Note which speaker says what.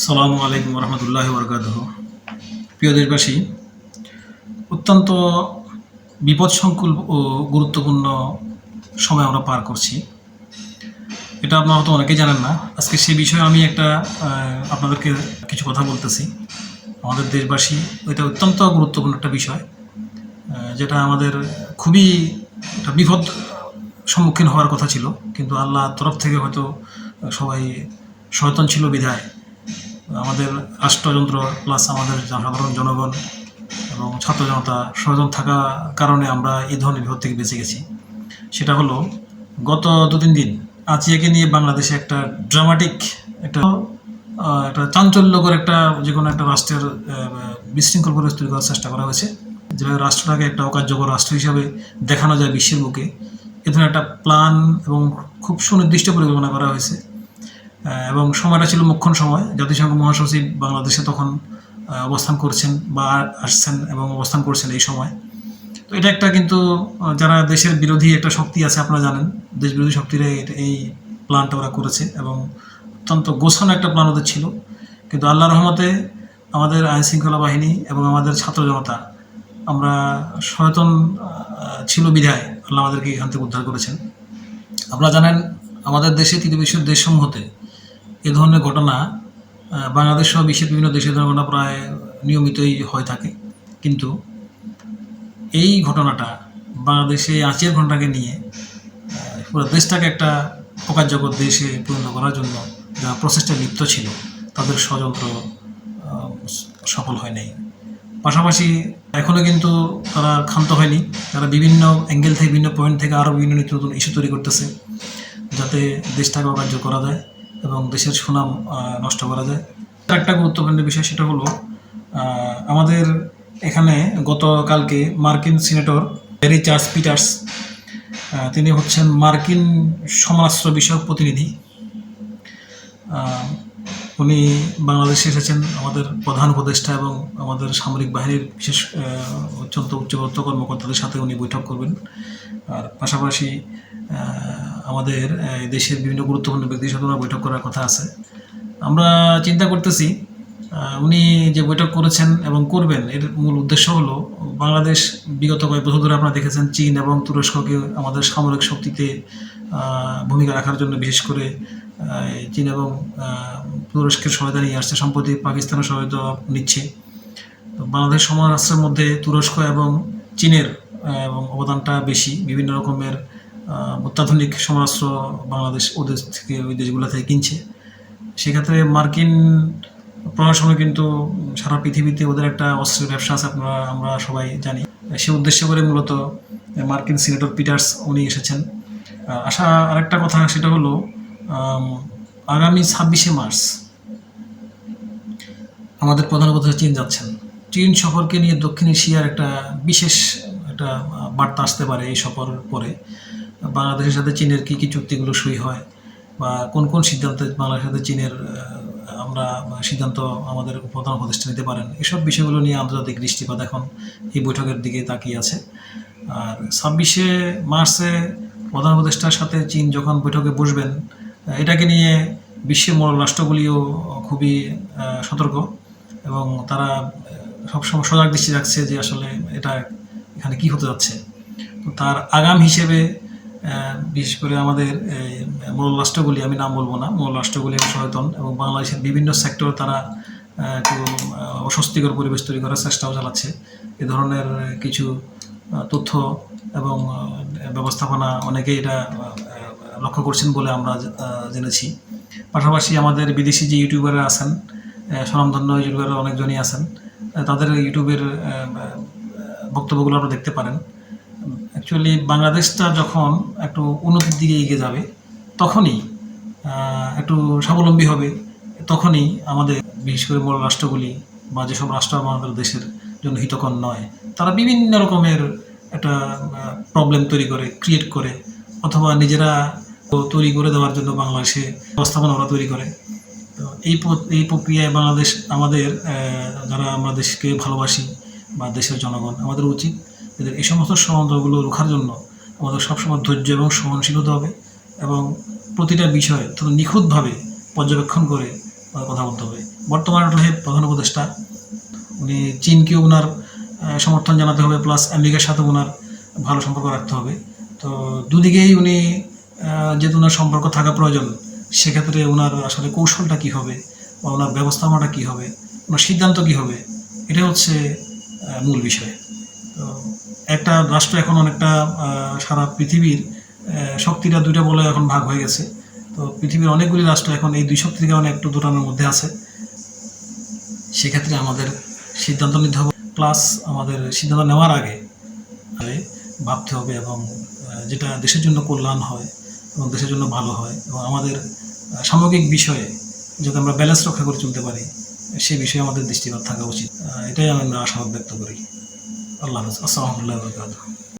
Speaker 1: সালামু আলাইকুম রহমতুল্লাহ বরকাত প্রিয় দেশবাসী, অত্যন্ত বিপদসংকুল ও গুরুত্বপূর্ণ সময় আমরা পার করছি। এটা আপনারা হয়তো অনেকেই জানেন না। আজকে সেই বিষয়ে আমি একটা আপনাদেরকে কিছু কথা বলতেছি। আমাদের দেশবাসী, এটা অত্যন্ত গুরুত্বপূর্ণ একটা বিষয় যেটা আমাদের খুবই একটা বিপদ সম্মুখীন হওয়ার কথা ছিল। কিন্তু আল্লাহ তরফ থেকে হয়তো সবাই সচেতন ছিল বিধায়। আমাদের রাষ্ট্রযন্ত্র প্লাস আমাদের সাধারণ জনগণ এবং ছাত্র জনতা সচেতন থাকার কারণে আমরা এই ধরনের বিপদ থেকে বেঁচে গেছি। সেটা হলো, গত দু তিন দিন আজিয়াকে নিয়ে বাংলাদেশে একটা ড্রামাটিক একটা একটা চাঞ্চল্যকর একটা যে কোনো একটা রাষ্ট্রের বিশৃঙ্খল পরিবেশ তৈরি করার চেষ্টা করা হয়েছে। যেভাবে রাষ্ট্রটাকে একটা অকার্যকর রাষ্ট্র হিসাবে দেখানো যায় বিশ্বের বুকে, এ ধরনের একটা প্ল্যান এবং খুব সুনির্দিষ্ট পরিকল্পনা করা হয়েছে। এবং সময়টা ছিল মুখ্যম সময়। জাতিসংঘ মহাসচিব বাংলাদেশে তখন অবস্থান করছেন বা আসছেন এবং অবস্থান করছেন এই সময়। তো এটা একটা কিন্তু যারা দেশের বিরোধী একটা শক্তি আছে আপনারা জানেন দেশ বিরোধী শক্তিরা এই- এই প্ল্যানটা ওরা করেছে এবং অত্যন্ত গোছানো একটা প্ল্যান ওদের ছিল। কিন্তু আল্লাহ রহমতে আমাদের আইন শৃঙ্খলা বাহিনী এবং আমাদের ছাত্র জনতা, আমরা সচেতন ছিল বিধায় আল্লাহ আমাদেরকে এখান থেকে উদ্ধার করেছেন। আপনারা জানেন, আমাদের দেশে তৃতীয় বিশ্বের দেশসমূহতে এ ধরনের ঘটনা বাংলাদেশ সহ বিশ্বের বিভিন্ন দেশে ধরনের ঘটনা প্রায় নিয়মিতই হয়ে থাকে। কিন্তু এই ঘটনাটা বাংলাদেশে আঁচের ঘটনাকে নিয়ে পুরো দেশটাকে একটা অকার্যকর দেশে পরিণত করার জন্য যারা প্রচেষ্টায় লিপ্ত ছিল, তাদের ষড়যন্ত্র সফল হয় নাই। পাশাপাশি এখনও কিন্তু তারা ক্ষান্ত হয়নি। তারা বিভিন্ন অ্যাঙ্গেল থেকে, বিভিন্ন পয়েন্ট থেকে আরও বিভিন্ন নিত্য নতুন ইস্যু তৈরি করতেছে, যাতে দেশটাকে অকার্য করা যায়। এবং দেশের সুনাম নষ্ট করা যায়। একটা গুরুত্বপূর্ণ বিষয় সেটা হলো আমাদের এখানে গতকালকে মার্কিন সিনেটর হ্যারি চার্লস পিটার্স তিনি হচ্ছেন মার্কিন সমরাস্ত্র বিষয়ক প্রতিনিধি। উনি বাংলাদেশে এসেছেন, আমাদের প্রধান উপদেষ্টা এবং আমাদের সামরিক বাহিনীর বিশেষ অত্যন্ত উচ্চপদস্থ কর্মকর্তাদের সাথে উনি বৈঠক করবেন। আর পাশাপাশি আমাদের দেশের বিভিন্ন গুরুত্বপূর্ণ ব্যক্তির সাথে বৈঠক করার কথা আছে। আমরা চিন্তা করতেছি উনি যে বৈঠক করেছেন এবং করবেন, এর মূল উদ্দেশ্য হলো বাংলাদেশ বিগত কয়েক বছর ধরে আপনারা দেখেছেন চীন এবং তুরস্ককে আমাদের সামরিক শক্তিতে ভূমিকা রাখার জন্য বিশেষ করে চীন এবং তুরস্কের সহায়তা নিয়ে আসছে। সম্প্রতি পাকিস্তানের সহায়তা নিচ্ছে। তো বাংলাদেশ সমরাষ্ট্রের মধ্যে তুরস্ক এবং চীনের এবং অবদানটা বেশি। বিভিন্ন রকমের অত্যাধুনিক সমরাস্ত্র বাংলাদেশ ওদের থেকে ওই দেশগুলো থেকে কিনছে। সেক্ষেত্রে মার্কিন প্রশাসনে কিন্তু সারা পৃথিবীতে ওদের একটা অস্ত্রের ব্যবসা আছে, আপনারা, আমরা সবাই জানি। সে উদ্দেশ্য করে মূলত মার্কিন সিনেটর পিটার্স উনি এসেছেন। আশা, আরেকটা কথা সেটা হলো আগামী ছাব্বিশে মার্চ আমাদের প্রধান উপদেষ্টা চীন যাচ্ছেন। চীন সফরকে নিয়ে দক্ষিণ এশিয়ার একটা বিশেষ একটা বার্তা আসতে পারে এই সফরের পরে। বাংলাদেশের সাথে চীনের কী কী চুক্তিগুলো সই হয় বা কোন কোন সিদ্ধান্তে বাংলাদেশের সাথে চীনের আমরা সিদ্ধান্ত আমাদের প্রধান উপদেষ্টা নিতে পারেন, এসব বিষয়গুলো নিয়ে আন্তর্জাতিক দৃষ্টিপাত এখন এই বৈঠকের দিকে তাকিয়ে আছে। আর ছাব্বিশে মার্চে প্রধান উপদেষ্টার সাথে চীন যখন বৈঠকে বসবেন এটাকে নিয়ে বিশ্বের মূল রাষ্ট্রগুলিও খুবই সতর্ক এবং তারা সবসময় সজাগ দৃষ্টি রাখছে যে আসলে এটা এখানে কি হতে যাচ্ছে। তো তার আগাম হিসেবে বিশেষ করে আমাদের মূল রাষ্ট্রগুলি, আমি নাম বলব না, মূল রাষ্ট্রগুলি সচেতন এবং বাংলাদেশের বিভিন্ন সেক্টর তারা একটু অস্বস্তিকর পরিবেশ তৈরি করার চেষ্টাও চালাচ্ছে। এ ধরনের কিছু তথ্য এবং ব্যবস্থাপনা অনেকেই এটা লক্ষ্য করছেন বলে আমরা জেনেছি। পাশাপাশি আমাদের বিদেশি যে ইউটিউবাররা আছেন স্বনামধন্য ইউটিউবাররা অনেকজনই আছেন তাদের ইউটিউবের বক্তব্যগুলো আপনারা দেখতে পারেন। অ্যাকচুয়ালি বাংলাদেশটা যখন একটু উন্নতির দিকে এগিয়ে যাবে, তখনই একটু স্বাবলম্বী হবে, তখনই আমাদের, বিশেষ করে বড় রাষ্ট্রগুলি বা যেসব রাষ্ট্র আমাদের দেশের জন্য হিতকর নয়, তারা বিভিন্ন রকমের একটা প্রবলেম তৈরি করে ক্রিয়েট করে, অথবা নিজেরা তৈরি করে দেওয়ার জন্য বাংলাদেশে ব্যবস্থাপনা ওরা তৈরি করে। তো এই এই প্রক্রিয়ায় বাংলাদেশ আমাদের যারা আমরা দেশকে ভালোবাসি বা দেশের জনগণ, আমাদের উচিত এদের এই সমস্ত ষড়যন্ত্রগুলো রোখার জন্য আমাদের সবসময় ধৈর্য এবং সহনশীল হতে হবে এবং প্রতিটা বিষয় অত্যন্ত নিখুঁতভাবে পর্যবেক্ষণ করে কথা বলতে হবে। বর্তমানে প্রধান উপদেষ্টা, উনি চীনকেও ওনার সমর্থন জানাতে হবে, প্লাস আমেরিকার সাথে ওনার ভালো সম্পর্ক রাখতে হবে। তো দুদিকেই উনি যেহেতু ওনার সম্পর্ক থাকা প্রয়োজন, সেক্ষেত্রে ওনার আসলে কৌশলটা কী হবে বা ওনার ব্যবস্থাপনাটা কী হবে, ওনার সিদ্ধান্ত কী হবে এটা হচ্ছে মূল বিষয়। তো একটা রাষ্ট্র এখন অনেকটা সারা পৃথিবীর শক্তিটা দুইটা বলে এখন ভাগ হয়ে গেছে। তো পৃথিবীর অনেকগুলি রাষ্ট্র এখন এই দুই শক্তির কারণে একটু দোটানোর মধ্যে আছে। সেক্ষেত্রে আমাদের সিদ্ধান্ত নিতে হবে, প্লাস আমাদের সিদ্ধান্ত নেওয়ার আগে ভাবতে হবে এবং যেটা দেশের জন্য কল্যাণ হয় এবং দেশের জন্য ভালো হয় এবং আমাদের সামগ্রিক বিষয়ে যদি আমরা ব্যালেন্স রক্ষা করে চলতে পারি সেই বিষয়ে আমাদের দৃষ্টিপাত থাকা উচিত। এটাই আমি আশাবাদ ব্যক্ত করি। আল্লাহ হাফেজ। আসসালামু আলাইকুম